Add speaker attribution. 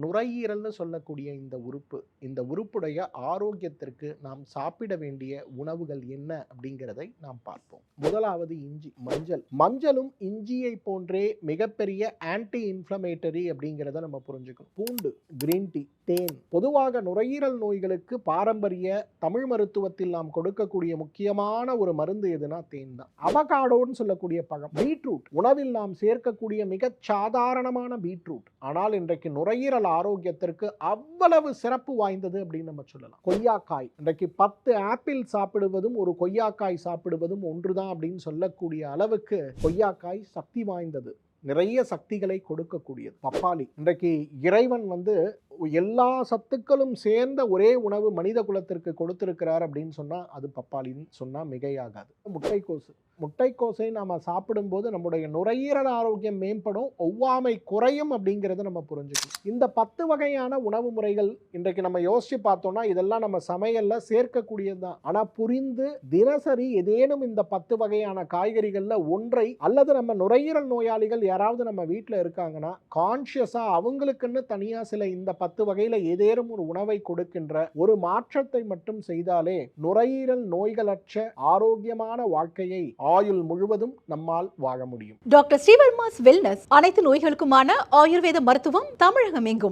Speaker 1: நுரையீரல்னு சொல்லக்கூடிய இந்த உறுப்பு இந்த உறுப்புடைய ஆரோக்கியத்திற்கு நாம் சாப்பிட வேண்டிய உணவுகள் என்ன அப்படிங்கிறதை நாம் பார்ப்போம். முதலாவது இஞ்சி மஞ்சள். மஞ்சளும் இஞ்சியை போன்றே மிகப்பெரிய ஆன்டி இன்ஃப்ளமேட்டரி அப்படிங்கிறத நம்ம புரிஞ்சுக்கணும். பூண்டு கிரீன் டீ தேன். பொதுவாக நுரையீரல் நோய்களுக்கு பாரம்பரிய தமிழ் மருத்துவத்தில் நாம் கொடுக்கக்கூடிய முக்கியமான ஒரு மருந்து எதுனா தேன் தான். அவகாடோன்னு சொல்லக்கூடிய பழம். பீட்ரூட். உணவில் நாம் சேர்க்கக்கூடிய மிகச் சாதாரணமான பீட்ரூட். ஆனால் இன்றைக்கு நுரையீரல் ஆரோக்கியத்திற்கு அவ்வளவு சிறப்பு வாய்ந்தது அப்படின்னு நம்ம சொல்லலாம். கொய்யாக்காய் இன்றைக்கு பத்து ஆப்பிள் சாப்பிடுவதும் ஒரு கொய்யாக்காய் சாப்பிடுவதும் ஒன்றுதான் அப்படின்னு சொல்லக்கூடிய அளவுக்கு கொய்யாக்காய் சக்தி வாய்ந்தது. நிறைய சக்திகளை கொடுக்கக்கூடியது. பப்பாளி இன்றைக்கு இறைவன் வந்து எல்லா சத்துக்களும் சேர்ந்த ஒரே உணவு மனித குலத்திற்கு கொடுத்திருக்கிறார் அப்படின்னு சொன்னா அது பப்பாளின்னு சொன்னால் மிகையாகாது. முட்டைக்கோசு முட்டைக்கோசை நம்ம சாப்பிடும்போது நம்முடைய நுரையீரல் ஆரோக்கியம் மேம்படும் ஒவ்வாமை குறையும் அப்படிங்கிறத நம்ம புரிஞ்சுக்கணும். இந்த பத்து வகையான உணவு முறைகள் இன்றைக்கு நம்ம யோசிச்சு பார்த்தோம்னா இதெல்லாம் நம்ம சமையலில் சேர்க்கக்கூடியது தான் ஆனால் புரிந்து தினசரி ஏதேனும் இந்த பத்து வகையான காய்கறிகளில் ஒன்றை அல்லது நம்ம நுரையீரல் நோயாளிகள் யாராவது நம்ம வீட்டில் இருக்காங்கன்னா கான்ஷியஸாக அவங்களுக்குன்னு தனியாக சில இந்த பத்து வகையில் ஏதேனும் ஒரு உணவை கொடுக்கின்ற ஒரு மாற்றத்தை மட்டும் செய்தாலே நுரையீரல் நோய்களற்ற ஆரோக்கியமான வாழ்க்கையை ஆயுள் முழுவதும் நம்மால் வாழ முடியும்.
Speaker 2: டாக்டர் ஸ்ரீவர்மாஸ் வெல்னஸ் அனைத்து நோய்களுக்குமான ஆயுர்வேத மருத்துவம் தமிழகம் எங்கும்